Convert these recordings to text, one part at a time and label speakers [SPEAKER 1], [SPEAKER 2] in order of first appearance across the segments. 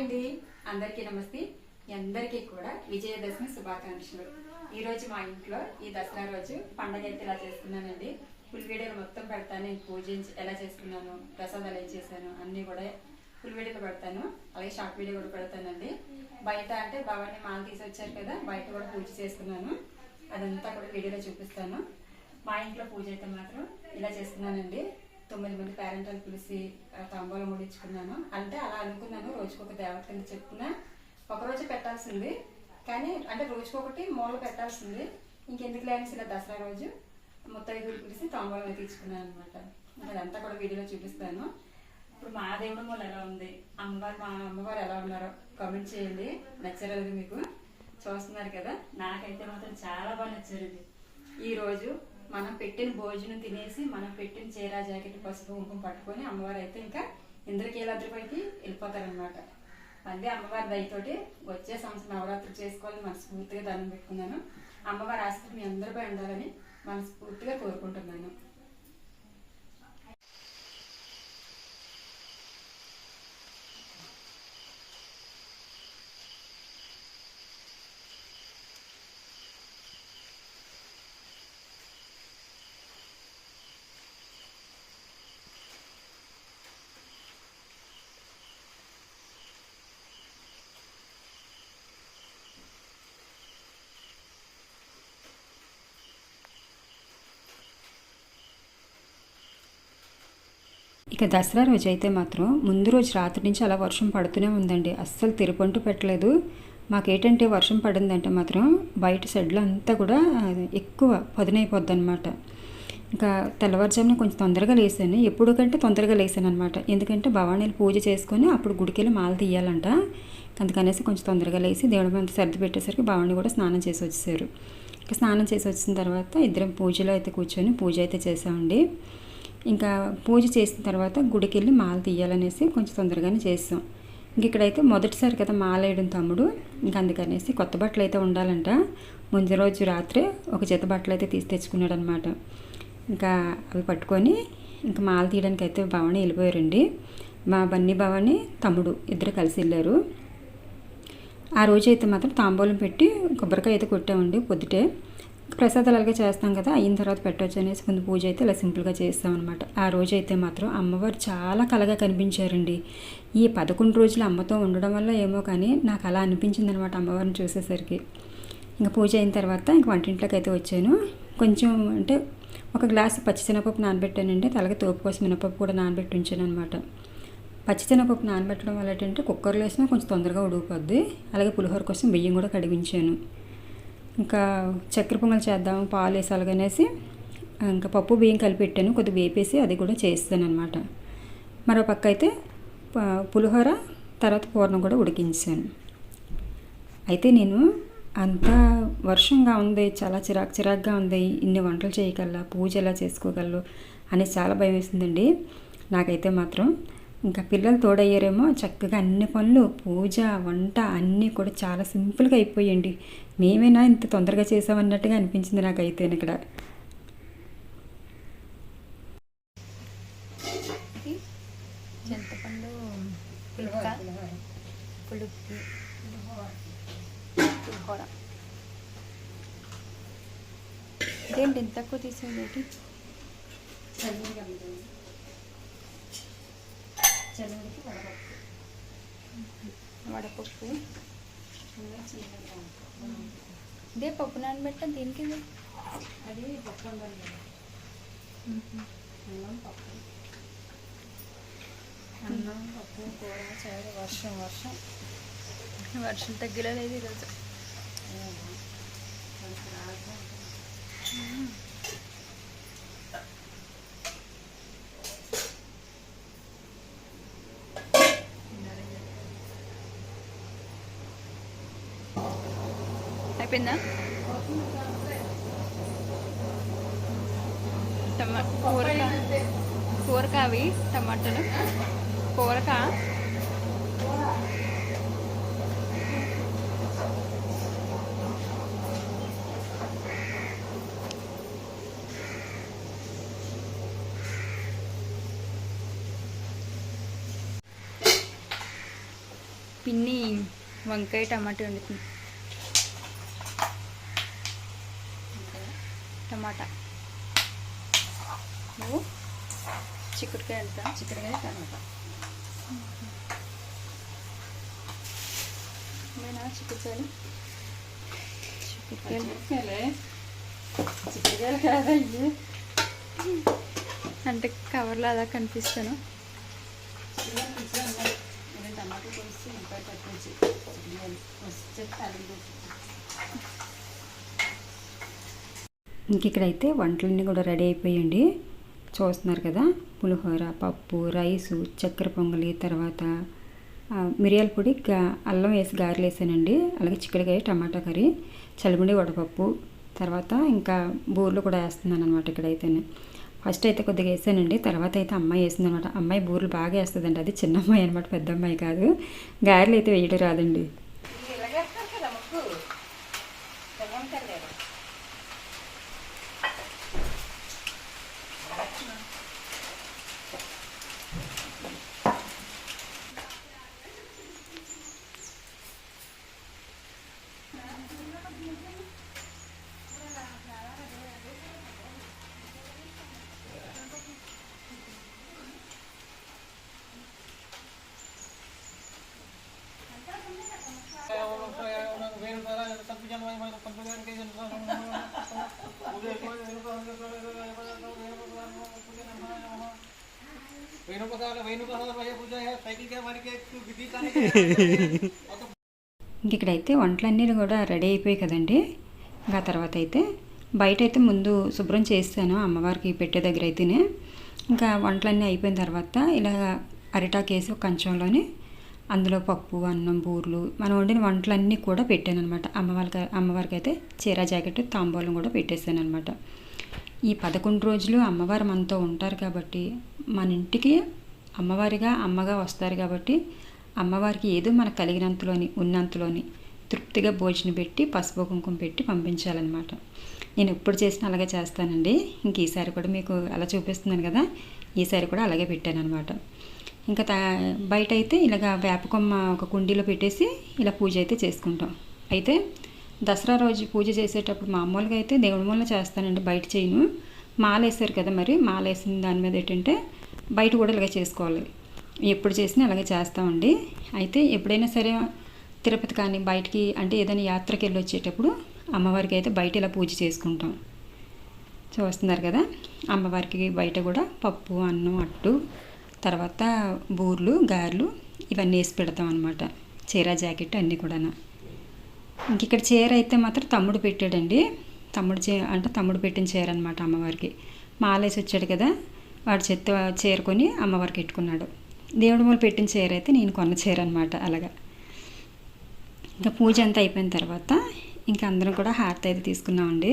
[SPEAKER 1] అండి అందరికీ నమస్తే. మీ అందరికీ కూడా విజయదశమి శుభాకాంక్షలు. ఈ రోజు మా ఇంట్లో ఈ దసరా రోజు పండగ అయితే ఇలా చేసుకున్నానండి ఫుల్ వీడియోలు మొత్తం పెడతాను. నేను ఎలా చేసుకున్నాను ప్రసాదాలు ఏం చేశాను అన్నీ కూడా ఫుల్ పెడతాను. అలాగే షార్ట్ వీడియో కూడా పెడతానండి. బయట అంటే భవాన్ని మాల తీసుకొచ్చారు కదా బయట కూడా పూజ చేసుకున్నాను అదంతా కూడా వీడియోలో చూపిస్తాను. మా ఇంట్లో పూజ అయితే మాత్రం ఇలా చేసుకున్నానండి తొమ్మిది మంది పేరెంట్లను పిలిచి తాంబూలం ముడించుకున్నాను అంటే అలా అనుకున్నాను. రోజుకొక దేవత కింద చెప్పున ఒకరోజు పెట్టాల్సింది. కానీ అంటే రోజుకొకటి మూల పెట్టాల్సింది. ఇంకెందుకు లేని ఇలా దసరా రోజు ముత్తైదులు పిలిచి తాంబూలం తీసుకున్నాను అనమాట అదంతా కూడా వీడియోలో చూపిస్తాను. ఇప్పుడు మా దేవుడు మూల ఎలా ఉంది? అమ్మవారు మా అమ్మవారు ఎలా ఉన్నారో కామెంట్ చేయండి. నచ్చలేదు మీకు? చూస్తున్నారు కదా? నాకైతే మాత్రం చాలా బాగా నచ్చారండి ఈ రోజు మనం పెట్టిన భోజనం తినేసి మనం పెట్టిన చీర జాకెట్ పసుపు కుంకుమ పట్టుకొని అమ్మవారు అయితే ఇంకా ఇంద్రకీలాద్రిపైకి వెళ్ళిపోతారనమాట మళ్ళీ అమ్మవారి దయతోటి వచ్చే సంవత్సరం నవరాత్రి చేసుకోవాలని మనస్ఫూర్తిగా దండం పెట్టుకున్నాను. అమ్మవారి ఆస్తి మీ అందరిపై ఉండాలని మనస్ఫూర్తిగా కోరుకుంటున్నాను. ఇక దసరా రోజు అయితే మాత్రం ముందు రోజు రాత్రి నుంచి అలా వర్షం పడుతూనే ఉందండి. అస్సలు తిరుపంటూ పెట్టలేదు. మాకేంటంటే వర్షం పడిందంటే మాత్రం బయట షెడ్లు అంతా కూడా ఎక్కువ పదునైపోద్ది అనమాట ఇంకా తెల్లవారుజామున కొంచెం తొందరగా లేసాను. ఎప్పుడు కంటే తొందరగా లేసాను అనమాట ఎందుకంటే భవానీలు పూజ చేసుకొని అప్పుడు గుడికెళ్ళి మాల తీయాలంట. అందుకనేసి కొంచెం తొందరగా లేసి దేవుడి మీద సర్ది పెట్టేసరికి భవాని కూడా స్నానం చేసి వచ్చేసారు. ఇంకా స్నానం చేసి వచ్చిన తర్వాత ఇద్దరం పూజలో అయితే కూర్చొని పూజ అయితే చేసామండి. ఇంకా పూజ చేసిన తర్వాత గుడికి వెళ్ళి మాల తీయాలనేసి కొంచెం తొందరగానే చేసాం ఇంక ఇక్కడైతే మొదటిసారి కదా మాల వేయడం తమ్ముడు. ఇంకా అందుకనేసి కొత్త బట్టలు అయితే ఉండాలంట. ముందు రోజు రాత్రే ఒక జత బట్టలు అయితే తీసి తెచ్చుకున్నాడు అనమాట ఇంకా అవి పట్టుకొని ఇంకా మాల తీయడానికి అయితే భవాని వెళ్ళిపోయారండి. మా బన్నీ భవాని తమ్ముడు ఇద్దరు కలిసి వెళ్ళారు. ఆ రోజు అయితే మాత్రం తాంబూలం పెట్టి కొబ్బరికాయ అయితే కొట్టామండి పొద్దుటే. ప్రసాదాలు అలాగే చేస్తాం కదా అయిన తర్వాత పెట్టవచ్చు అనేసి ముందు పూజ అయితే ఇలా సింపుల్గా చేస్తాం అనమాట ఆ రోజు అయితే మాత్రం అమ్మవారు చాలా కలగా కనిపించారండి. ఈ పదకొండు రోజులు అమ్మతో ఉండడం వల్ల ఏమో కానీ నాకు అలా అనిపించింది అనమాట అమ్మవారిని చూసేసరికి. ఇంకా పూజ అయిన తర్వాత ఇంక వంటింట్లోకి అయితే వచ్చాను. కొంచెం అంటే ఒక గ్లాస్ పచ్చిశనగపప్పు నానబెట్టానండి. అలాగే తోపు కోసం మినపప్పు కూడా నానబెట్టి ఉంచాను అనమాట పచ్చిశనగపప్పు నానబెట్టడం వల్ల ఏంటంటే కుక్కర్లో వేసినా కొంచెం తొందరగా ఉడికిపోద్ది. అలాగే పులిహోర కోసం బియ్యం కూడా కడిగించాను. ఇంకా చక్కెర పొంగల్ చేద్దాం పాలు వేసి అలాగనేసి ఇంకా పప్పు బియ్యం కలిపెట్టాను. కొద్దిగా వేపేసి అది కూడా చేస్తాను అనమాట మరో పక్క అయితే పులిహోర తర్వాత పూర్ణం కూడా ఉడికించాను. అయితే నేను అంత వర్షంగా ఉంది చాలా చిరాకు చిరాకుగా ఉంది. ఇన్ని వంటలు చేయగలరా పూజ ఎలా చేసుకోగలరు అని చాలా భయం వేసిందండి. నాకైతే మాత్రం ఇంకా పిల్లలు తోడయ్యారేమో చక్కగా అన్ని పనులు పూజ వంట అన్నీ కూడా చాలా సింపుల్గా అయిపోయండి. మేమేనా ఇంత తొందరగా చేసామన్నట్టుగా అనిపించింది నాకైతే ఇక్కడ.
[SPEAKER 2] చింతపండు పులుక పులుపు పులిహోర. ఇదేంటి ఇంత తక్కువ తీసేది
[SPEAKER 1] చల్లడికి వడపప్పు.
[SPEAKER 2] వడపప్పు. ఇదే పప్పు నానబెట్ట దీనికి
[SPEAKER 1] అది పప్పు. అన్నం పప్పు. అన్నం పప్పు కూర చారు వర్షం వర్షం.
[SPEAKER 2] వర్షం తగ్గలేదు ఈరోజు. అయిపోయిందా? టమా కూరక కూరక అవి టమాటాలు. కూరక? పిన్ని వంకాయ టమాటా వండుతుంది. టమాటా నువ్వు చిక్కుడుకాయ వెళ్తా
[SPEAKER 1] చిక్కడగా టమాటా.
[SPEAKER 2] నేనా చిక్కుడుకాయలు? చిక్కుడుకాయలు
[SPEAKER 1] చిక్కడకాయలే. కాదా ఇవి?
[SPEAKER 2] అంటే కవర్లో అలా కనిపిస్తాను.
[SPEAKER 1] టమాటా కొలిసి వంకాయ పట్టుకొచ్చి చిక్కడకాయలు. ఇంక ఇక్కడైతే వంటలన్నీ కూడా రెడీ అయిపోయండి. చూస్తున్నారు కదా పులిహోర పప్పు రైసు చక్కెర పొంగలి తర్వాత మిరియాల పొడి అల్లం వేసి గారెలు వేసానండి. అలాగే చిక్కడికాయ టమాటా కర్రీ చలిమిడి వడపప్పు తర్వాత ఇంకా బూరెలు కూడా వేస్తున్నాను అనమాట ఇక్కడైతేనే. ఫస్ట్ అయితే కొద్దిగా వేసానండి తర్వాత అయితే అమ్మాయి వేసింది అనమాట అమ్మాయి బూరెలు బాగా వేస్తుందండి అది చిన్న అమ్మాయి అనమాట పెద్ద అమ్మాయి కాదు. గారెలు అయితే వేయడం రాదండి. ఇలాగేస్తారు వంటలన్నీ కూడా రెడీ అయిపోయాయి కదండి. ఇంకా తర్వాత అయితే బయట అయితే ముందు శుభ్రం చేస్తాను అమ్మవారికి పెట్టే దగ్గర అయితేనే ఇంకా వంటలన్నీ అయిపోయిన తర్వాత ఇలా అరిటాకు వేసి ఒక కంచంలోని అందులో పప్పు అన్నం బూర్లు మనం వండిన వంటలన్నీ కూడా పెట్టాను అనమాట అమ్మవారికి అమ్మవారికి అయితే చీర జాకెట్ తాంబూలం కూడా పెట్టేశాను అనమాట ఈ పదకొండు రోజులు అమ్మవారు మనతో ఉంటారు కాబట్టి మన ఇంటికి అమ్మవారిగా అమ్మగా వస్తారు కాబట్టి అమ్మవారికి ఏదో మనకు కలిగినంతలోని ఉన్నంతలోని తృప్తిగా భోజనం పెట్టి పసుపు కుంకుమ పెట్టి పంపించాలన్నమాట. నేను ఎప్పుడు చేసినా అలాగే చేస్తానండి. ఇంక ఈసారి కూడా మీకు అలా చూపిస్తున్నాను కదా. ఈసారి కూడా అలాగే పెట్టాను అనమాట ఇంకా బయట అయితే ఇలాగ వేపకొమ్మ ఒక కుండీలో పెట్టేసి ఇలా పూజ అయితే చేసుకుంటాం. అయితే దసరా రోజు పూజ చేసేటప్పుడు మామూలుగా అయితే దేవుడి మూలన చేస్తానండి బయట చేయను. మాల వేసారు కదా మరి మాల వేసిన దాని మీద ఏంటంటే బయట కూడా ఇలాగే చేసుకోవాలి. ఎప్పుడు చేసినా అలాగే చేస్తామండి. అయితే ఎప్పుడైనా సరే తిరుపతి కానీ బయటికి అంటే ఏదైనా యాత్రకి వెళ్ళి వచ్చేటప్పుడు అమ్మవారికి అయితే బయట ఇలా పూజ చేసుకుంటాం. చూస్తున్నారు కదా? అమ్మవారికి బయట కూడా పప్పు అన్నం అట్టు తర్వాత బూర్లు గారెలు ఇవన్నీ వేసి పెడతాం అనమాట చీర జాకెట్ అన్నీ కూడా ఇంక ఇక్కడ చీర అయితే మాత్రం తమ్ముడు పెట్టాడండి. తమ్ముడు చే అంటే తమ్ముడు పెట్టిన చీర అనమాట అమ్మవారికి. మాలేసి వచ్చాడు కదా వాడు చెత్త చేరుకొని అమ్మవారికి పెట్టుకున్నాడు. దేవుడి మూల పెట్టిన చీర అయితే నేను కొన్న చీర అనమాట అలాగా. ఇంకా పూజ అంతా అయిపోయిన తర్వాత ఇంకా అందరం కూడా హారతి అయితే తీసుకున్నామండి.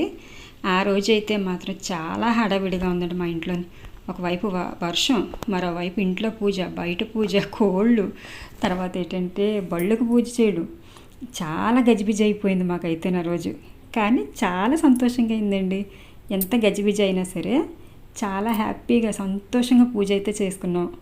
[SPEAKER 1] ఆ రోజు అయితే మాత్రం చాలా హడావిడిగా ఉందండి మా ఇంట్లో ఒకవైపు వ- వర్షం మరోవైపు ఇంట్లో పూజ బయట పూజ కోళ్ళు తర్వాత ఏంటంటే బళ్ళకు పూజ చేయడు. చాలా గజిబిజి అయిపోయింది మాకైతే నా రోజు. కానీ చాలా సంతోషంగా అయిందండి. ఎంత గజిబిజి అయినా సరే చాలా హ్యాపీగా సంతోషంగా పూజ అయితే చేసుకున్నాం.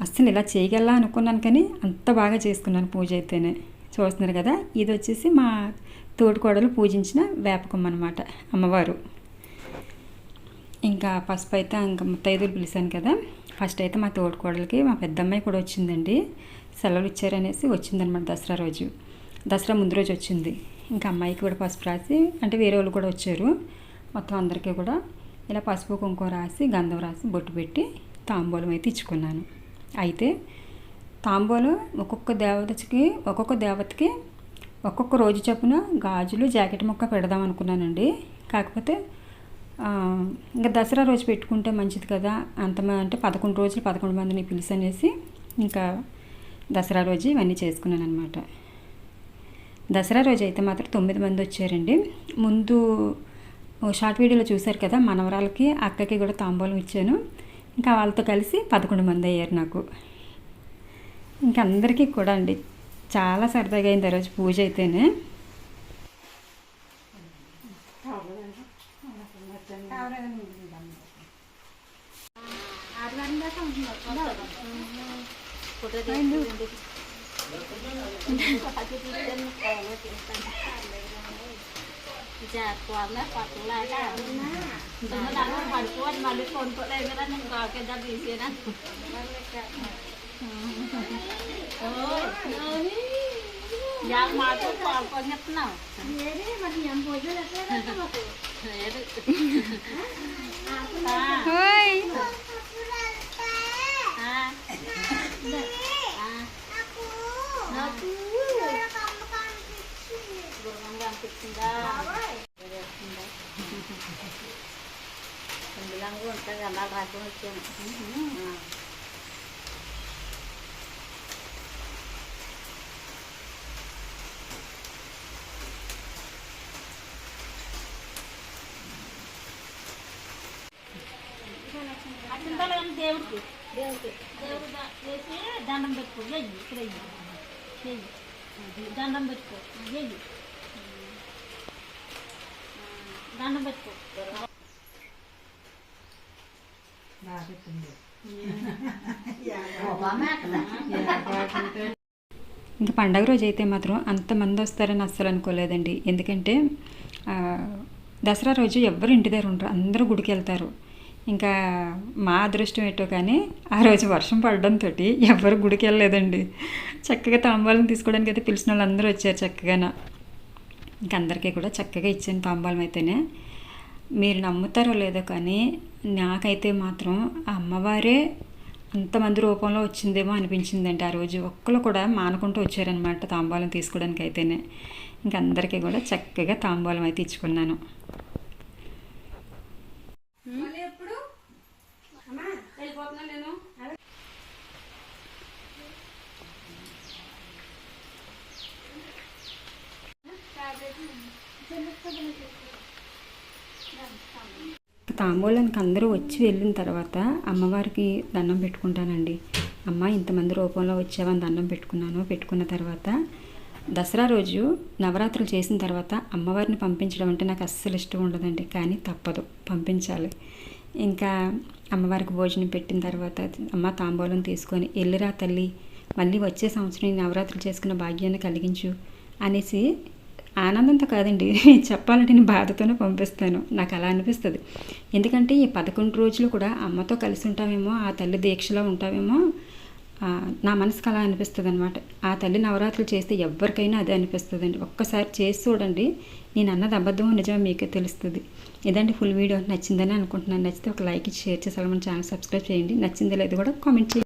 [SPEAKER 1] అస్సలు ఇలా చేయగల అనుకున్నాను కానీ అంత బాగా చేసుకున్నాను పూజ అయితేనే. చూస్తున్నారు కదా ఇది వచ్చేసి మా తోటికోడలు పూజించిన వేపకం అనమాట అమ్మవారు. ఇంకా పసుపు అయితే ఇంకా ముత్తైదులు పిలిచాను కదా. ఫస్ట్ అయితే మా తోడుకోడలకి మా పెద్దమ్మాయి కూడా వచ్చిందండి. సెలవులు ఇచ్చారనేసి వచ్చిందనమాట దసరా రోజు. దసరా ముందు రోజు వచ్చింది. ఇంకా అమ్మాయికి కూడా పసుపు రాసి అంటే వేరే వాళ్ళు కూడా వచ్చారు. మొత్తం అందరికీ కూడా ఇలా పసుపు కుంకుమ రాసి గంధం రాసి బొట్టు పెట్టి తాంబూలం అయితే ఇచ్చుకున్నాను. అయితే తాంబూలం ఒక్కొక్క దేవతకి ఒక్కొక్క దేవతకి ఒక్కొక్క రోజు చొప్పున గాజులు జాకెట్ ముక్క పెడదాం అనుకున్నానండి. కాకపోతే ఇంకా దసరా రోజు పెట్టుకుంటే మంచిది కదా. అంత అంటే పదకొండు రోజులు పదకొండు మందిని పిలిచి అనేసి ఇంకా దసరా రోజు ఇవన్నీ చేసుకున్నాను అనమాట దసరా రోజు అయితే మాత్రం తొమ్మిది మంది వచ్చారండి. ముందు షార్ట్ వీడియోలో చూశారు కదా మనవరాలకి అక్కకి కూడా తాంబూలం ఇచ్చాను. ఇంకా వాళ్ళతో కలిసి పదకొండు మంది అయ్యారు నాకు. ఇంకా అందరికీ కూడా అండి చాలా సరదాగా అయింది ఆ రోజు పూజ అయితేనే.
[SPEAKER 3] จากนะกวาดตุลาจ้าสม่ไดาลูกว่าญกวนมาลุกคนก็เลยก็ได้นั่งกอดกันดับดีเสียนะเอออยากมาทุกความก็เงียบเน่า
[SPEAKER 4] เย้ดิมาที่ยมหัวยุ่ยเลย
[SPEAKER 3] เฮ
[SPEAKER 2] ้ย
[SPEAKER 3] నాకు గుర్రంగా అనిపించిందా ఉంటుంది అలా రాసి వచ్చాను దేవుడికి. దేవుడికి. దేవుడు దండం పెట్టుకో. వెయ్యి. ఇక్కడ అది దండం పెట్టుకో. వెయ్యి. దండం పెట్టుకో.
[SPEAKER 1] ఇంకా పండగ రోజు అయితే మాత్రం అంతమంది వస్తారని అస్సలు అనుకోలేదండి. ఎందుకంటే ఆ, దసరా రోజు ఎవరు ఇంటి దగ్గర ఉండరు. అందరూ గుడికి వెళ్తారు. ఇంకా మా అదృష్టం ఏంటో కానీ ఆ రోజు వర్షం పడడంతో ఎవరు గుడికి వెళ్ళలేదండి. చక్కగా తాంబాలను తీసుకోవడానికి అయితే పిలిచిన వాళ్ళందరూ వచ్చారు చక్కగా ఇంక అందరికీ కూడా చక్కగా ఇచ్చాను తాంబాలం అయితేనే. మీరు నమ్ముతారో లేదో కానీ నాకైతే మాత్రం ఆ అమ్మవారే అంతమంది రూపంలో వచ్చిందేమో అనిపించిందండి. ఆ రోజు ఒక్కరు కూడా మానుకుంటూ వచ్చారనమాట తాంబాలం తీసుకోవడానికి అయితేనే. ఇంక అందరికీ కూడా చక్కగా తాంబాలం అయితే ఇచ్చుకున్నాను
[SPEAKER 2] మళ్ళీ
[SPEAKER 4] ఎప్పుడు అమ్మా
[SPEAKER 3] వెళ్ళిపోతున్నా నేను
[SPEAKER 1] తాంబూలానికి అందరూ వచ్చి వెళ్ళిన తర్వాత అమ్మవారికి దండం పెట్టుకుంటానండి. అమ్మ ఇంతమంది రూపంలో వచ్చావని దండం పెట్టుకున్నాను పెట్టుకున్న తర్వాత దసరా రోజు నవరాత్రులు చేసిన తర్వాత అమ్మవారిని పంపించడం అంటే నాకు అస్సలు ఇష్టం ఉండదండి. కానీ తప్పదు పంపించాలి. ఇంకా అమ్మవారికి భోజనం పెట్టిన తర్వాత అమ్మ తాంబూలం తీసుకొని వెళ్ళిరా తల్లి మళ్ళీ వచ్చే సంవత్సరం నవరాత్రులు చేసుకున్న భాగ్యాన్ని కలిగించు అనేసి ఆనందంతో కాదండి చెప్పాలంటే నేను బాధతోనే పంపిస్తాను. నాకు అలా అనిపిస్తుంది. ఎందుకంటే ఈ పదకొండు రోజులు కూడా అమ్మతో కలిసి ఉంటామేమో ఆ తల్లి దీక్షలో ఉంటామేమో నా మనసుకు అలా అనిపిస్తుంది అనమాట ఆ తల్లి నవరాత్రులు చేస్తే ఎవరికైనా అదే అనిపిస్తుందండి. ఒక్కసారి చేసి చూడండి నేను అన్నది అబద్ధమో నిజమో మీకే తెలుస్తుంది. ఇదండి ఫుల్ వీడియో. నచ్చిందని అనుకుంటున్నాను. నచ్చితే ఒక లైక్ ఇచ్చి షేర్ చేసి మన ఛానల్ సబ్స్క్రైబ్ చేయండి. నచ్చిందో లేదు కూడా కామెంట్ చేయండి.